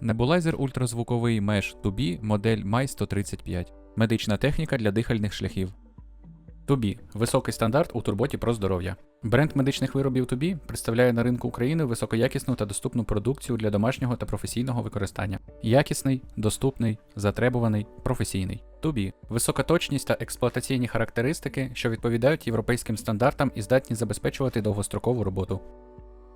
Небулайзер ультразвуковий Mesh 2B модель MAI 135. Медична техніка для дихальних шляхів. 2B – високий стандарт у турботі про здоров'я. Бренд медичних виробів 2B представляє на ринку України високоякісну та доступну продукцію для домашнього та професійного використання. Якісний, доступний, затребуваний, професійний. 2B – висока точність та експлуатаційні характеристики, що відповідають європейським стандартам і здатні забезпечувати довгострокову роботу.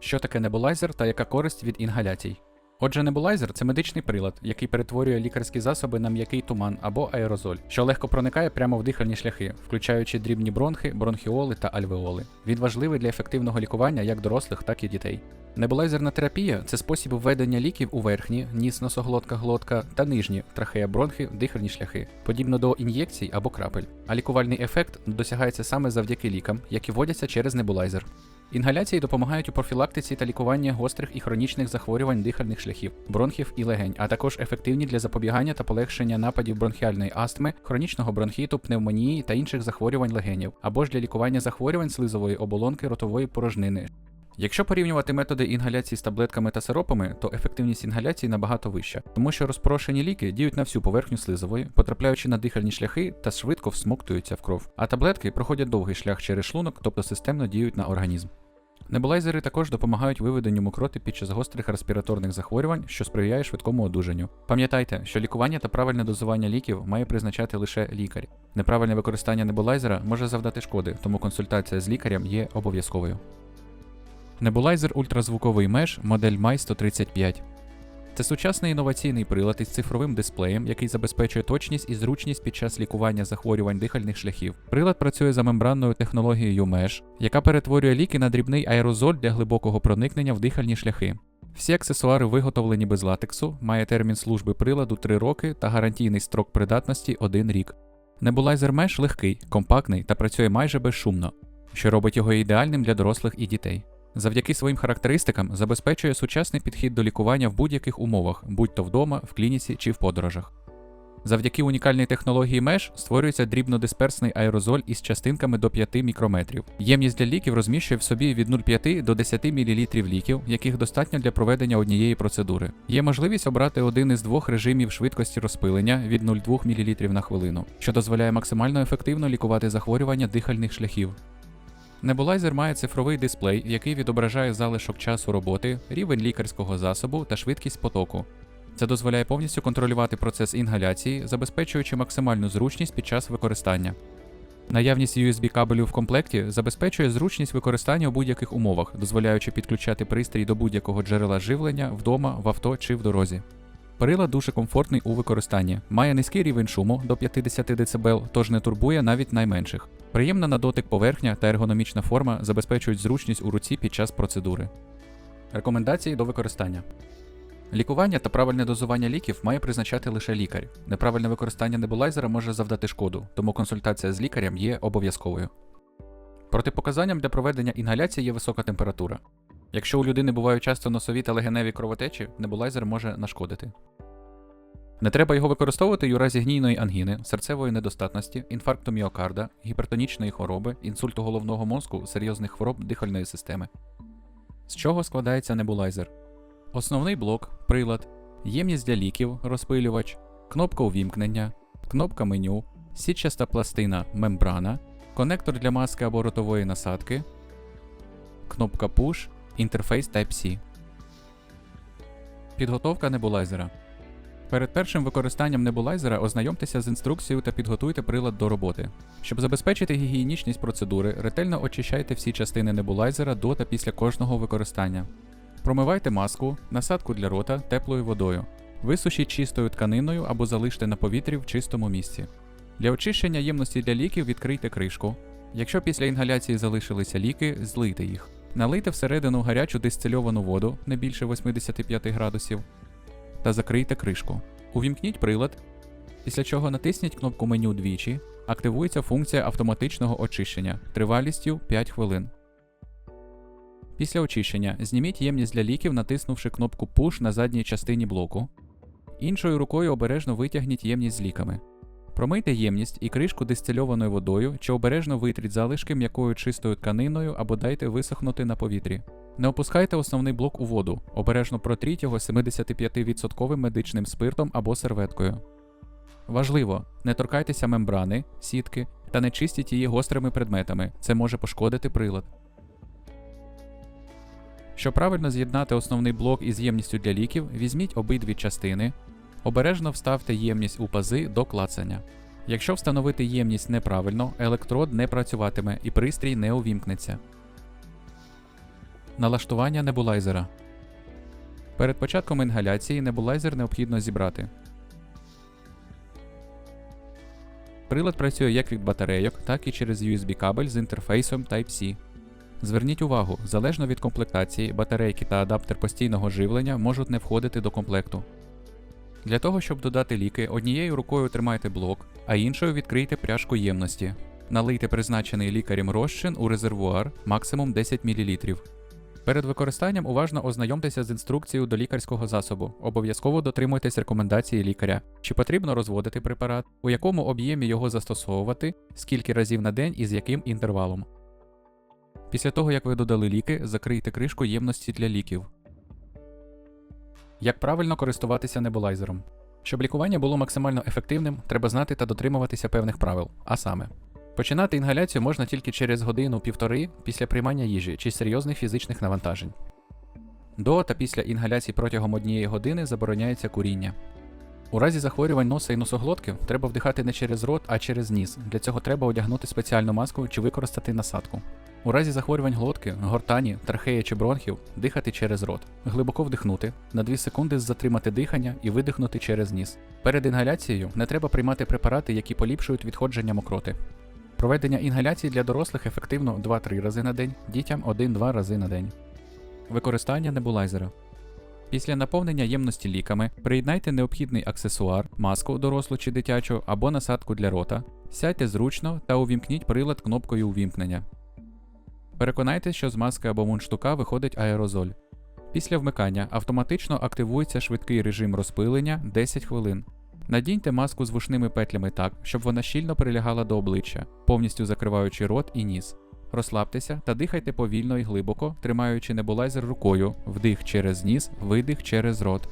Що таке небулайзер та яка користь від інгаляцій? Отже, небулайзер це медичний прилад, який перетворює лікарські засоби на м'який туман або аерозоль, що легко проникає прямо в дихальні шляхи, включаючи дрібні бронхи, бронхіоли та альвеоли. Він важливий для ефективного лікування як дорослих, так і дітей. Небулайзерна терапія це спосіб введення ліків у верхні, ніс, носоглотка, глотка та нижні трахея бронхи, дихальні шляхи, подібно до ін'єкцій або крапель. А лікувальний ефект досягається саме завдяки лікам, які вводяться через небулайзер. Інгаляції допомагають у профілактиці та лікуванні гострих і хронічних захворювань дихальних шляхів, бронхів і легень, а також ефективні для запобігання та полегшення нападів бронхіальної астми, хронічного бронхіту, пневмонії та інших захворювань легенів, або ж для лікування захворювань слизової оболонки ротової порожнини. Якщо порівнювати методи інгаляції з таблетками та сиропами, то ефективність інгаляції набагато вища, тому що розпорошені ліки діють на всю поверхню слизової, потрапляючи на дихальні шляхи та швидко всмоктуються в кров. А таблетки проходять довгий шлях через шлунок, тобто системно діють на організм. Небулайзери також допомагають виведенню мокроти під час гострих респіраторних захворювань, що сприяє швидкому одужанню. Пам'ятайте, що лікування та правильне дозування ліків має призначати лише лікар. Неправильне використання небулайзера може завдати шкоди, тому консультація з лікарем є обов'язковою. Небулайзер ультразвуковий меж модель MAI 135. Це сучасний інноваційний прилад із цифровим дисплеєм, який забезпечує точність і зручність під час лікування захворювань дихальних шляхів. Прилад працює за мембранною технологією MESH, яка перетворює ліки на дрібний аерозоль для глибокого проникнення в дихальні шляхи. Всі аксесуари виготовлені без латексу, має термін служби приладу 3 роки та гарантійний строк придатності 1 рік. Небулайзер Mesh легкий, компактний та працює майже безшумно, що робить його ідеальним для дорослих і дітей. Завдяки своїм характеристикам забезпечує сучасний підхід до лікування в будь-яких умовах, будь то вдома, в клініці чи в подорожах. Завдяки унікальній технології MESH створюється дрібнодисперсний аерозоль із частинками до 5 мікрометрів. Ємність для ліків розміщує в собі від 0,5 до 10 мл ліків, яких достатньо для проведення однієї процедури. Є можливість обрати один із двох режимів швидкості розпилення від 0,2 мл на хвилину, що дозволяє максимально ефективно лікувати захворювання дихальних шляхів. Небулайзер має цифровий дисплей, який відображає залишок часу роботи, рівень лікарського засобу та швидкість потоку. Це дозволяє повністю контролювати процес інгаляції, забезпечуючи максимальну зручність під час використання. Наявність USB кабелю в комплекті забезпечує зручність використання у будь-яких умовах, дозволяючи підключати пристрій до будь-якого джерела живлення вдома, в авто чи в дорозі. Прилад дуже комфортний у використанні, має низький рівень шуму до 50 дБ, тож не турбує навіть найменших. Приємна на дотик поверхня та ергономічна форма забезпечують зручність у руці під час процедури. Рекомендації до використання. Лікування та правильне дозування ліків має призначати лише лікар. Неправильне використання небулайзера може завдати шкоду, тому консультація з лікарем є обов'язковою. Протипоказанням для проведення інгаляції є висока температура. Якщо у людини бувають часто носові та легеневі кровотечі, небулайзер може нашкодити. Не треба його використовувати й у разі гнійної ангіни, серцевої недостатності, інфаркту міокарда, гіпертонічної хвороби, інсульту головного мозку, серйозних хвороб дихальної системи. З чого складається небулайзер? Основний блок, прилад, ємність для ліків, розпилювач, кнопка увімкнення, кнопка меню, сітчаста пластина мембрана, конектор для маски або ротової насадки, кнопка Push, інтерфейс Type-C. Підготовка небулайзера. Перед першим використанням небулайзера ознайомтеся з інструкцією та підготуйте прилад до роботи. Щоб забезпечити гігієнічність процедури, ретельно очищайте всі частини небулайзера до та після кожного використання. Промивайте маску, насадку для рота теплою водою. Висушіть чистою тканиною або залиште на повітрі в чистому місці. Для очищення ємності для ліків відкрийте кришку. Якщо після інгаляції залишилися ліки, злийте їх. Налийте всередину гарячу дистильовану воду не більше 85 градусів та закрийте кришку. Увімкніть прилад, після чого натисніть кнопку меню двічі. Активується функція автоматичного очищення тривалістю 5 хвилин. Після очищення зніміть ємність для ліків, натиснувши кнопку Push на задній частині блоку. Іншою рукою обережно витягніть ємність з ліками. Промийте ємність і кришку дистильованою водою чи обережно витріть залишки м'якою чистою тканиною або дайте висохнути на повітрі. Не опускайте основний блок у воду, обережно протріть його 75% медичним спиртом або серветкою. Важливо, не торкайтеся мембрани, сітки та не чистіть її гострими предметами, це може пошкодити прилад. Щоб правильно з'єднати основний блок із ємністю для ліків, візьміть обидві частини, обережно вставте ємність у пази до клацання. Якщо встановити ємність неправильно, електрод не працюватиме і пристрій не увімкнеться. Налаштування небулайзера. Перед початком інгаляції небулайзер необхідно зібрати. Прилад працює як від батарейок, так і через USB кабель з інтерфейсом Type-C. Зверніть увагу, залежно від комплектації, батарейки та адаптер постійного живлення можуть не входити до комплекту. Для того, щоб додати ліки, однією рукою тримайте блок, а іншою відкрийте пряжку ємності. Налийте призначений лікарем розчин у резервуар максимум 10 мл. Перед використанням уважно ознайомтеся з інструкцією до лікарського засобу. Обов'язково дотримуйтесь рекомендації лікаря, чи потрібно розводити препарат, у якому об'ємі його застосовувати, скільки разів на день і з яким інтервалом. Після того, як ви додали ліки, закрийте кришку ємності для ліків. Як правильно користуватися небулайзером? Щоб лікування було максимально ефективним, треба знати та дотримуватися певних правил, а саме. Починати інгаляцію можна тільки через годину-півтори після приймання їжі чи серйозних фізичних навантажень. До та після інгаляції протягом однієї години забороняється куріння. У разі захворювань носа і носоглотки треба вдихати не через рот, а через ніс. Для цього треба одягнути спеціальну маску чи використати насадку. У разі захворювань глотки, гортані, трахеї чи бронхів дихати через рот, глибоко вдихнути, на 2 секунди затримати дихання і видихнути через ніс. Перед інгаляцією не треба приймати препарати, які поліпшують відходження мокроти. Проведення інгаляції для дорослих ефективно 2-3 рази на день, дітям 1-2 рази на день. Використання небулайзера. Після наповнення ємності ліками приєднайте необхідний аксесуар, маску дорослу чи дитячу або насадку для рота, сядьте зручно та увімкніть прилад кнопкою увімкнення. Переконайтеся, що з маски або мундштука виходить аерозоль. Після вмикання автоматично активується швидкий режим розпилення 10 хвилин. Надіньте маску з вушними петлями так, щоб вона щільно прилягала до обличчя, повністю закриваючи рот і ніс. Розслабтеся та дихайте повільно і глибоко, тримаючи небулайзер рукою, вдих через ніс, видих через рот.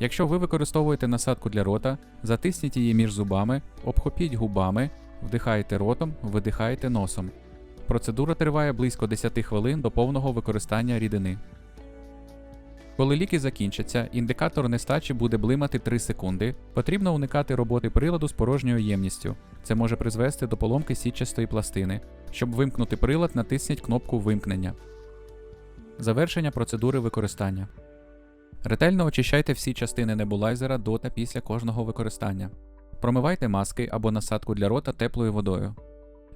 Якщо ви використовуєте насадку для рота, затисніть її між зубами, обхопіть губами, вдихайте ротом, видихайте носом. Процедура триває близько 10 хвилин до повного використання рідини. Коли ліки закінчаться, індикатор нестачі буде блимати 3 секунди. Потрібно уникати роботи приладу з порожньою ємністю. Це може призвести до поломки сітчастої пластини. Щоб вимкнути прилад, натисніть кнопку вимкнення. Завершення процедури використання. Ретельно очищайте всі частини небулайзера до та після кожного використання. Промивайте маски або насадку для рота теплою водою.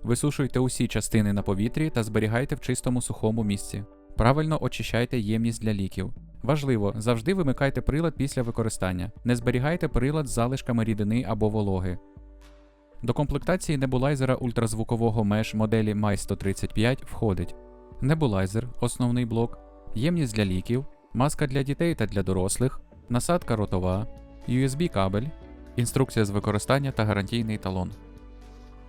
Висушуйте усі частини на повітрі та зберігайте в чистому сухому місці. Правильно очищайте ємність для ліків. Важливо, завжди вимикайте прилад після використання. Не зберігайте прилад з залишками рідини або вологи. До комплектації небулайзера ультразвукового меж моделі MI 135 входить небулайзер, основний блок, ємність для ліків, маска для дітей та для дорослих, насадка ротова, USB кабель, інструкція з використання та гарантійний талон.